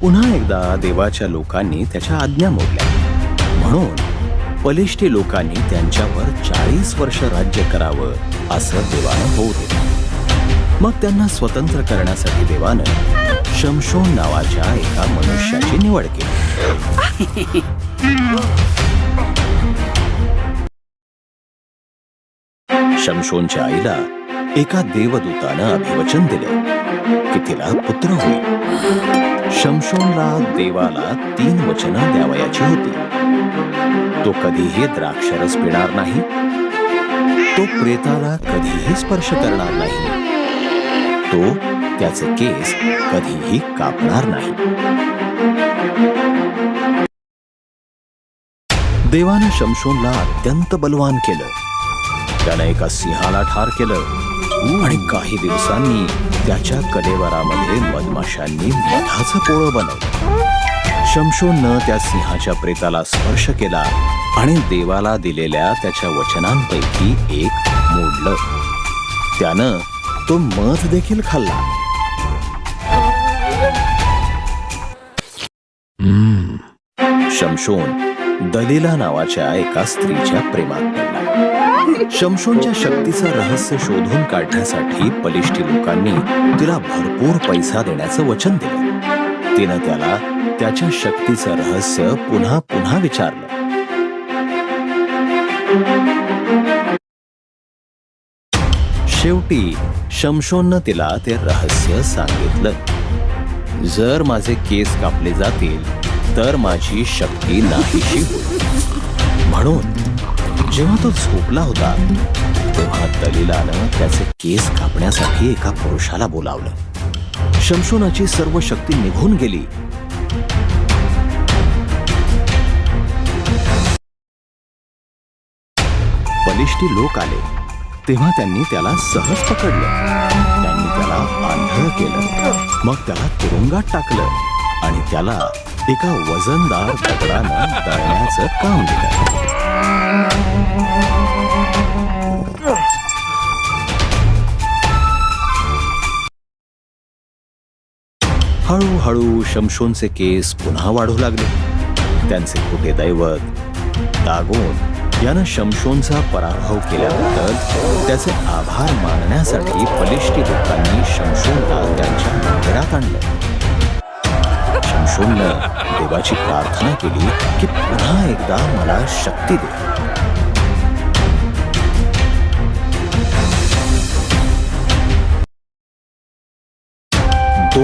पुन्हा एकदा देवाच्या लोकांनी त्याच्या आज्ञा मोडल्या. म्हणून बलिष्ठी लोकांनी त्यांच्यावर चाळीस वर्ष राज्य करावं असं देवानं होऊ दिलं. मग त्यांना स्वतंत्र करण्यासाठी देवानं शमशोन नावाच्या एका मनुष्याची निवड केली. शमशोनच्या आईला एका देवदूतानं अभिवचन दिलं. की तिला पुत्र होईल? शमशोनला देवाला तीन वचनं द्यावयाची होती. तो कधीही द्राक्षरस पिणार नाही. तो प्रेताला कधीही स्पर्श करणार नाही. तो त्याचे केस कधीही कापणार नाही. देवानं शमशोनला अत्यंत बलवान केलं. त्यानं एका सिंहाला ठार केलं. आणि काही दिवसांनी त्याच्या कलेवरामध्ये मधमाशांनी मधाचं पोळं बनवलं. शमशोननं त्या सिंहाच्या प्रेताला स्पर्श केला आणि देवाला दिलेल्या त्याच्या वचनांपैकी एक मोडलं. त्यानं तो मध देखील खाल्ला. शमशोन दलिला नावाच्या एका स्त्रीच्या प्रेमात पडला. शमशोनच्या शक्तीचं रहस्य शोधून काढण्यासाठी बलिष्ठी लोकांनी तिला भरपूर पैसा देण्याचं वचन दिलं. तिनं त्याला त्याच्या शक्तीचं रहस्य पुन्हा पुन्हा विचारलं. शेवटी शमशोननं तिला ते रहस्य सांगितलं. जर माझे केस कापले जातील तर माझी शक्ती नाहीशी होईल. म्हणून जेव्हा तो झोपला होता तेव्हा दलिलानं त्याचे केस कापण्यासाठी एका पुरुषाला बोलावलं. शमशोनाची सर्व शक्ती निघून गेली. बलिष्ठी लोक आले. तेव्हा त्यांनी त्याला सहज पकडलं. त्यांनी त्याला आंधळ केलं. मग त्याला तुरुंगात टाकलं आणि त्याला एका वजनदार दगडानं दळण्याचं काम दिलं. हळूहळू शमशोनचे केस पुन्हा वाढू लागले. त्यांचे दैवत? दागोन यानं शमशोनचा पराभव केल्याबद्दल त्याचे आभार मानण्यासाठी बलिष्ठी लोकांनी शमशोनला त्यांच्या मंदिरात आणलं. शमशोननं देवाची प्रार्थना केली की पुन्हा एकदा मला शक्ती दे.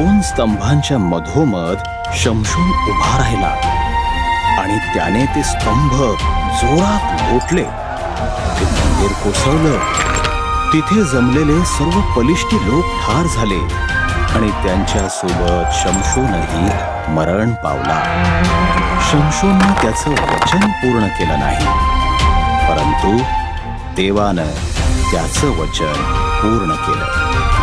दोन स्तंभांच्या मधोमध शमशून उभा राहिला. आणि त्याने ते स्तंभ जोरात लोटले. ते मंदिर कोसळलं. तिथे जमलेले सर्व बलिष्ठी लोक ठार झाले. आणि त्यांच्यासोबत शमशोनही मरण पावला. शमशोननं त्याचं वचन पूर्ण केलं नाही. परंतु देवानं त्याचं वचन पूर्ण केलं.